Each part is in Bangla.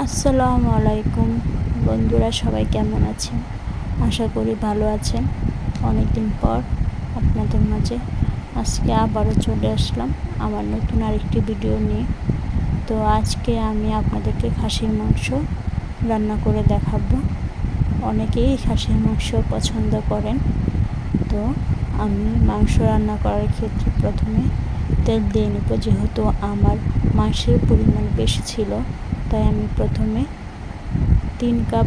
আসসালামু আলাইকুম। বন্ধুরা, সবাই কেমন আছেন? আশা করি ভালো আছেন। অনেক দিন পর আপনাদের মাঝে আজকে আবারও চলে আসলাম আমার নতুন আরেকটি ভিডিও নিয়ে। তো আজকে আমি আপনাদেরকে খাসির মাংস রান্না করে দেখাবো। অনেকেই খাসির মাংস পছন্দ করেন। তো আমি মাংস রান্না করার ক্ষেত্রে প্রথমে তেল দিয়ে নেব, যেহেতু আমার মাংসের পরিমাণ বেশি ছিল। তাই আমি প্রথমে তিন কাপ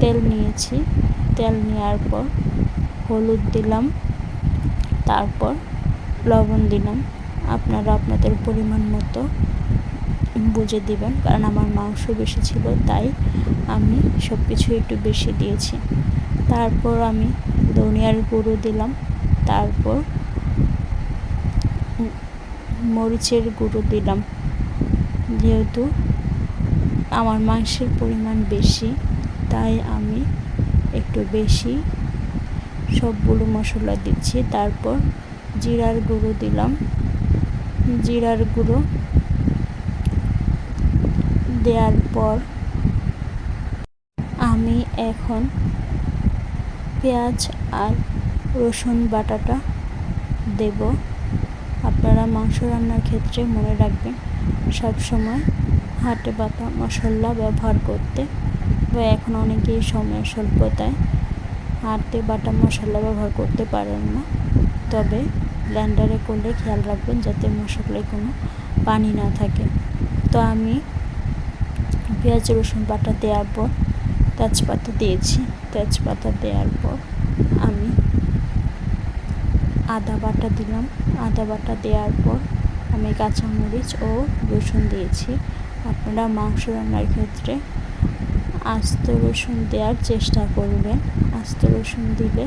তেল নিয়েছি। তেল নেওয়ার পর হলুদ দিলাম, তারপর লবণ দিলাম। আপনারা আপনাদের পরিমাণ মতো বুঝে দিবেন, কারণ আমার মাংস বেশি ছিল, তাই আমি সব কিছু একটু বেশি দিয়েছি। তারপর আমি ধনিয়ার গুঁড়ো দিলাম, তারপর মরিচের গুঁড়ো দিলাম। যেহেতু আমার মাংসের পরিমাণ বেশি, তাই আমি একটু বেশি সবগুলো মশলা দিচ্ছি। তারপর জিরার গুঁড়ো দিলাম। জিরার গুঁড়ো দেওয়ার পর আমি এখন পেঁয়াজ আর রসুন বাটাটা দেব। আপনারা মাংস রান্নার ক্ষেত্রে মনে রাখবেন সব সময় হাটে বাটা মশলা ব্যবহার করতে। বা এখন অনেকেই সময় স্বল্পতায় হাটে বাটা মশলা ব্যবহার করতে পারেন না। তবে ব্লেন্ডারে করলে খেয়াল রাখবেন যাতে মশলায় কোনো পানি না থাকে। তো আমি পেঁয়াজ, রসুন বাটা দেওয়ার পর তেজপাতা দিয়েছি। তেজপাতা দেওয়ার পর আমি আদা বাটা দিলাম। আদা বাটা দেওয়ার পর আমি কাঁচামরিচ ও রসুন দিয়েছি। আপনারা মাংস রান্নার ক্ষেত্রে আস্ত রসুন দেওয়ার চেষ্টা করবেন। আস্ত রসুন দিলে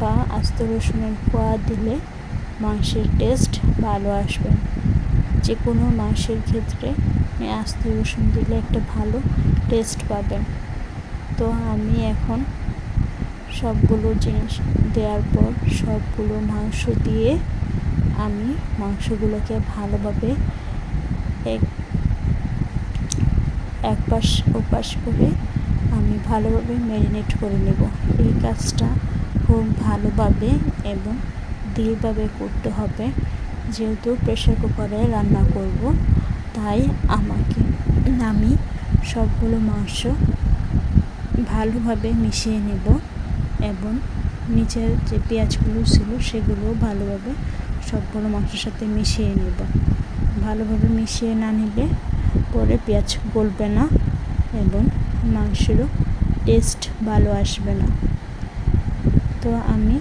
বা আস্ত রসুনের খোয়া দিলে মাংসের টেস্ট ভালো আসবে। যে কোনো মাংসের ক্ষেত্রে আস্ত রসুন দিলে একটা ভালো টেস্ট পাবেন। তো আমি এখন সবগুলো জিনিস দেওয়ার পর সবগুলো মাংস দিয়ে আমি মাংসগুলোকে ভালোভাবে এক এক পাশ ওপাশ করে আমি ভালোভাবে ম্যারিনেট করে নেব। এই কাজটা খুব ভালোভাবে এবং দৃঢ়ভাবে করতে হবে। যেহেতু প্রেশার কুকারে রান্না করব, তাই আমাকে আমি সবগুলো মাংস ভালোভাবে মিশিয়ে নেব এবং নিচের যে পেঁয়াজগুলো ছিল সেগুলো ভালোভাবে সবগুলো মাংসের সাথে মিশিয়ে নেব। ভালোভাবে মিশিয়ে না নিলে পরে পেঁয়াজ গলবে না এবং মাংসেরও টেস্ট ভালো আসবে না। তো আমি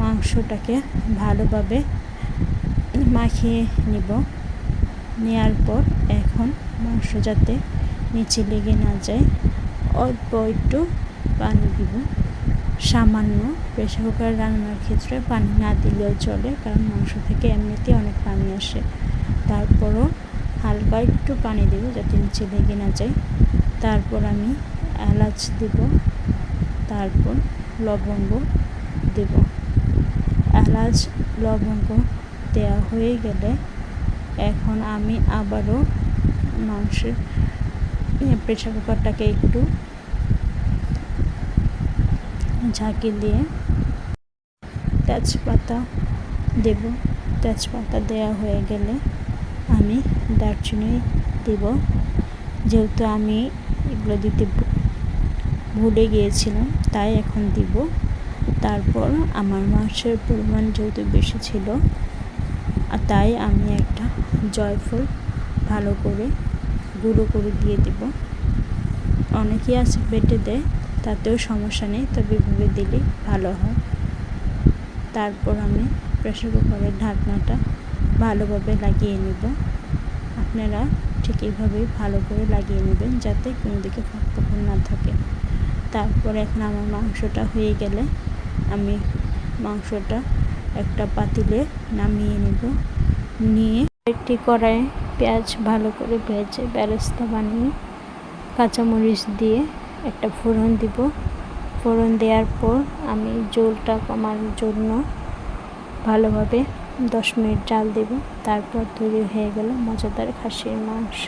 মাংসটাকে ভালোভাবে মাখিয়ে নিব। নেওয়ার পর এখন মাংস যাতে নিচে লেগে না যায়, অল্প একটু পানি দিব। সামান্য প্রেশার কুকার রান্নার ক্ষেত্রে পানি না দিলেও চলে, কারণ মাংস থেকে এমনিতেই অনেক পানি আসে। তারপরও হালকা একটু পানি দেব যাতে নিচে লেগে না যায়। তারপর আমি এলাচ দেব, তারপর লবঙ্গ দেব। এলাচ, লবঙ্গ দেওয়া হয়ে গেলে এখন আমি আবারও মাংসের প্রেশার কুকারটাকে একটু ঝাঁকি দিয়ে তেজপাতা দেব। তেজপাতা দেওয়া হয়ে গেলে আমি দারচিনি দেব। যেহেতু আমি এগুলো দিতে ভুলে গিয়েছিলাম, তাই এখন দিব। তারপর আমার মাংসের পরিমাণ যেহেতু বেশি ছিল, আর তাই আমি একটা জয়ফল ভালো করে গুঁড়ো করে দিয়ে দিব। অনেকেই আছে বেটে দেয়, তাতেও সমস্যা নেই, তবে এভাবে দিলে ভালো হয়। তারপর আমি প্রেশার কুকারের ঢাকনাটা ভালোভাবে লাগিয়ে নেব। আপনারা ঠিক এইভাবেই ভালো করে লাগিয়ে নেবেন যাতে কোনো দিকে ফাঁক না থাকে। তারপর এখন আমার মাংসটা হয়ে গেলে আমি মাংসটা একটা পাতিলে নামিয়ে নেব। নিয়ে একটি কড়াইয়ে পেঁয়াজ ভালো করে ভেজে বেরেস্তা বানিয়ে কাঁচামরিচ দিয়ে একটা ফোড়ন দিব। ফোড়ন দেওয়ার পর আমি জলটা কমার জন্য ভালোভাবে দশ মিনিট জাল দেব তারপর তৈরি হয়ে গেল মজাদার খাসির মাংস।